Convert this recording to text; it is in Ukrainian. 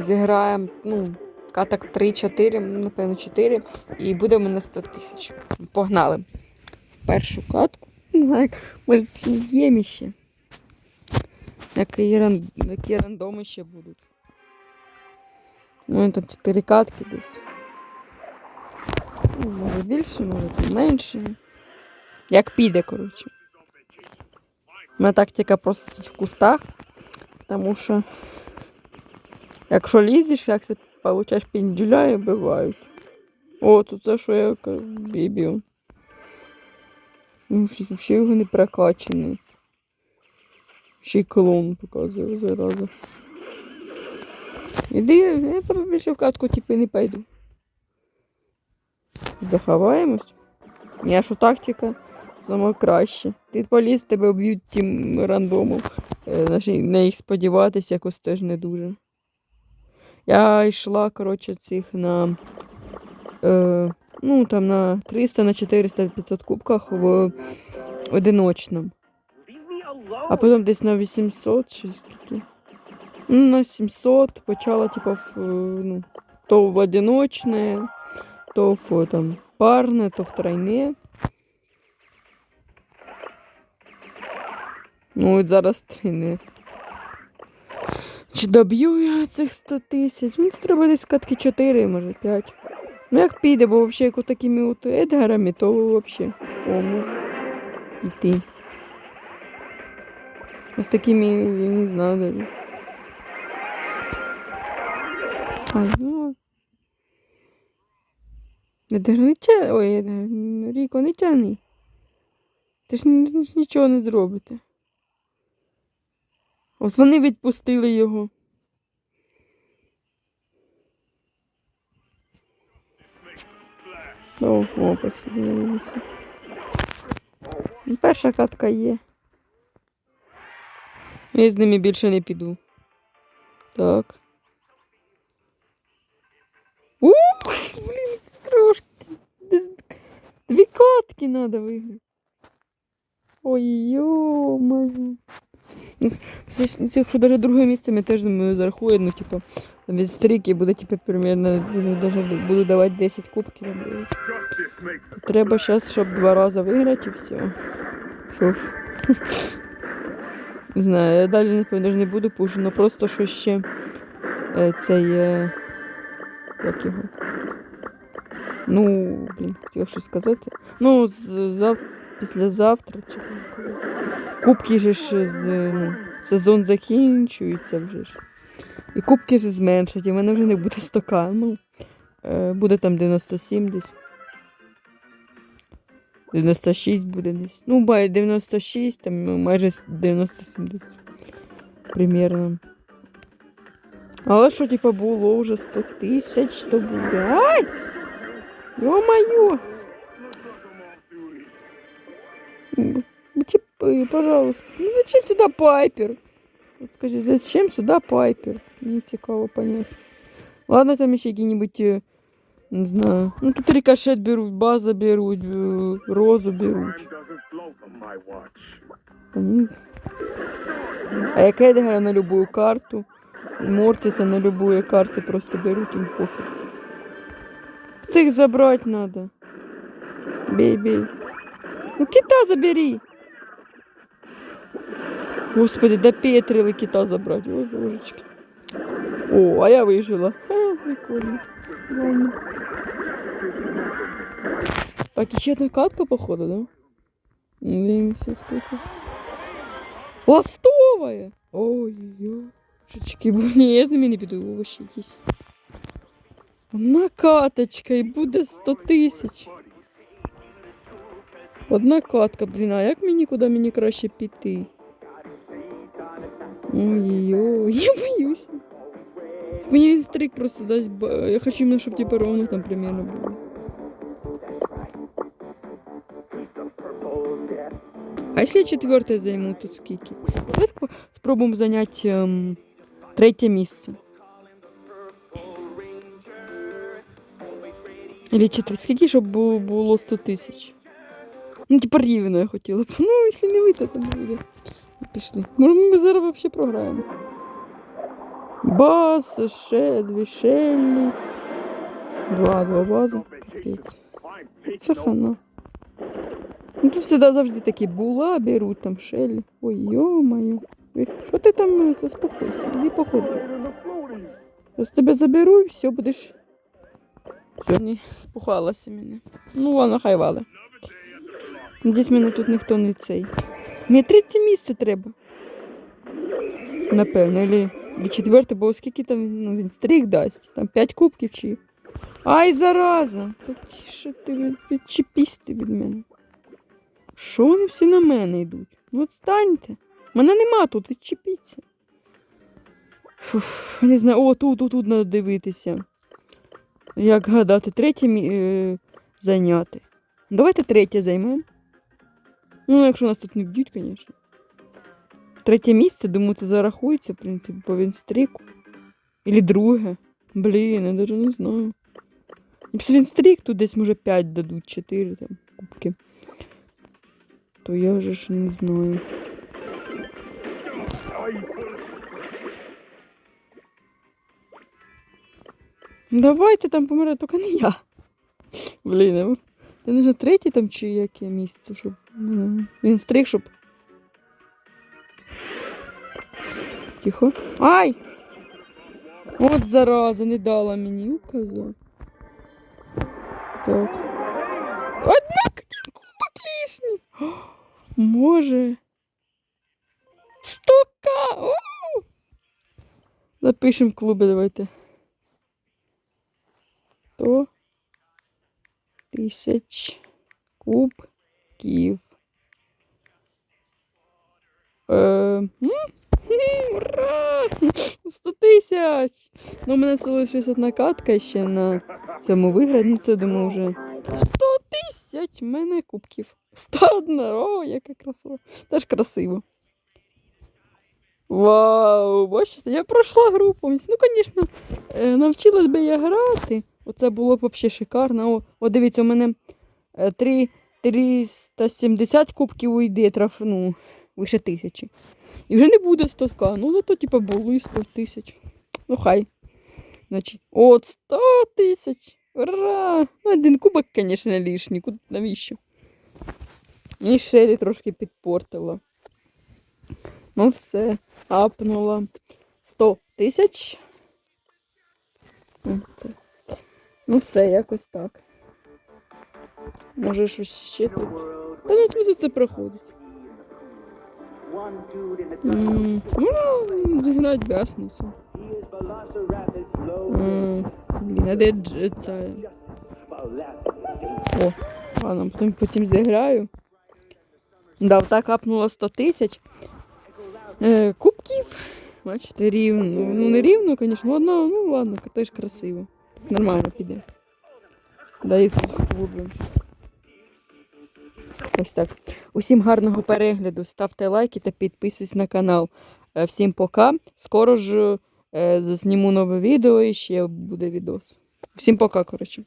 Зіграємо, ну, каток 3-4, ну, напевно, 4, і буде в мене 100 тисяч. Погнали. В першу катку. Не знаю, як може є ще. Які, які рандоми ще будуть. Ну, там 4 катки десь. Ну, може більше, може там менше. Як піде, коротше. Моя тактика просто сидіть в кустах, тому що якщо лізеш, як це получаєш піндюля і вбивають. О, тут це що я бібів. Ну, щось взагалі його не прокачаний. Ще й клоун показує зараза. Іди, я тебе більше в катку типу не пойду. Заховаємось. Ні, що тактика сама краще. Ти поліз, тебе б'ють тим рандомом. Е, на їх сподіватися якось теж не дуже. Я йшла, коротше, цих на. Е, ну, там на 300, на 400, 500 кубках в одиночному. А потім десь на 800 щось таке. Ну, на 700 почала, типа, в, ну, то в одиночне, то в там, парне, то в тройне. Ну, от зараз тройне. Чи доб'ю я цих 100 тисяч? Ну, це треба десь катки 4, може 5. Ну, як піде, бо взагалі, як такими от Едгарами, то взагалі кому йти. А з такими, я не знаю. Ай, ну. Едгар, не тя... Ой, Едгар, Ріко, не тяни. Ти ж нічого не зробите. Вони відпустили його. О, о. Ну, Перша катка є. Я з ними більше не піду. Так. Ух, блін, трошки. Дві катки треба виграти. Ой, ё-моё. Якщо навіть друге місце ми теж думаю, зарахує, ну, типу, від стріки буде, типу, примерно, буду давати 10 кубків. Треба зараз, щоб два рази виграти і все. Фух. Не знаю, я далі, напевно, не буду пушу, ну просто що ще е, цей. Е, як його? Ну, блін, хотіла щось сказати. Ну, з, зав... післязавтра чи. Кубки же ж з, ну, сезон закінчується вже ж. І кубки ж зменшать, і в мене вже не буде стока. Ну, е, буде там 97 десь. 96 буде десь. Ну, бай 96, там ну, майже 97 десь. Примірно. Але що, типа, було вже 100 тисяч, то буде. Ай! Ё-моё! Пожалуйста. Ну зачем сюда Пайпер? Вот скажи, зачем сюда Пайпер? Мне цікаво понять. Ладно, там еще какие-нибудь, э, не знаю. Ну тут рикошет берут, база берут, э, розу берут. Ну, А як Едгара на любую карту, Мортиса на любую карту просто берут, им пофиг. Цих забрать надо. Бей, бей. Ну кита забери. Господи, до Петрили кита забрать. Ой, божечки. О, а я выжила. Ха, прикольно. Так, еще одна катка, походу, да? Дивимся, сколько. Ластовая! Ой-ой-ой. Шучки, бо я з ними не піду, овощі якісь. Одна каточка і буде 100 тисяч. Одна катка, блін, а як мені куди мені краще піти? Ой-ой-ой, я боюсь. Він стрик просто дасть. Я хочу іменно, щоб типу ровно там примерно було. А якщо я четверте займу, тут скільки? Давайте спробуємо зайняти ем, третє місце. Или четвер... Скільки, щоб бу- було 100 тисяч? Ну, типа рівно я хотіла б. Ну, якщо не вийде, то не вийде. Пішли. Може, ми зараз взагалі програємо. Бас, ще дві шеллі. Два, два бази. Капець. Це хана. Ну тут всегда завжди такі була, беруть там шеллі. Ой, йо-моє. Що ти там заспокойся? Іди походи. Зараз тебе заберу і все, будеш. Не спухалася мене. Ну ладно, хай вали. Надіюсь, мене тут ніхто не цей. Мені третє місце треба. Напевно, или, четверте, бо скільки там ну, він стрік дасть. Там 5 кубків чи. Ай, зараза! Та тіше ти від- відчепись ти від мене. Що вони всі на мене йдуть? Ну от станьте. Мене нема тут, відчепіться. Фуф, не знаю, о, тут, тут, тут треба дивитися. Як гадати, третє е, зайняти. Давайте третє займемо. Ну, якщо нас тут не б'ють, звісно. Третє місце, думаю, це зарахується, в принципі, по вінстріку. Ілі друге. Блін, я навіть не знаю. Якщо вінстрік, тут десь може 5 дадуть, 4 там кубки. То я вже ж не знаю. Давайте там помре, тільки не я. Блін, я, не знаю, третє там чи яке місце, щоб. Він стриг, щоб. Тихо. Ай! От зараза, не дала мені указа. Так. Однак кубок лишній. Може. Стока! О! Запишем в клубі, давайте. Тисяч кубків. Е, Ура! 100 тисяч! Ну, у мене залишилась одна катка ще на цьому виграти. Ну, це думаю вже 100 тисяч! в мене кубків. 101! О, яка красива. Теж красиво. Вау! Бачите, я пройшла гру повністю. Ну, звісно, е, навчилась би я грати. Оце було б взагалі шикарно. О, о дивіться, у мене е, три- 370 кубків уйде, траф, ну, вище тисячі. І вже не буде 100к. Ну, зато, типу, були 100 тисяч. Ну, хай. Значить, от 100 тисяч. Ура! Ну, один кубок, звісно, лишній. Навіщо? І Шелі трошки підпортила. Ну, все, апнула. 100 тисяч. От. Ну, все, якось так. Може, щось ще тут. Та ну там за це проходить. Ну, зіграти Блін, а де ця? О, ладно, потім, потім зіграю. Да, так капнуло 100 тисяч. Е, кубків. Бачите, рівно. Ну, не рівно, звісно, одно, ну ладно, теж красиво. Нормально піде. Дай в. Ось так. Усім гарного перегляду. Ставте лайки та підписуйтесь на канал. Е, Всім пока. Скоро ж е, зніму нове відео і ще буде відос. Всім пока, коротше.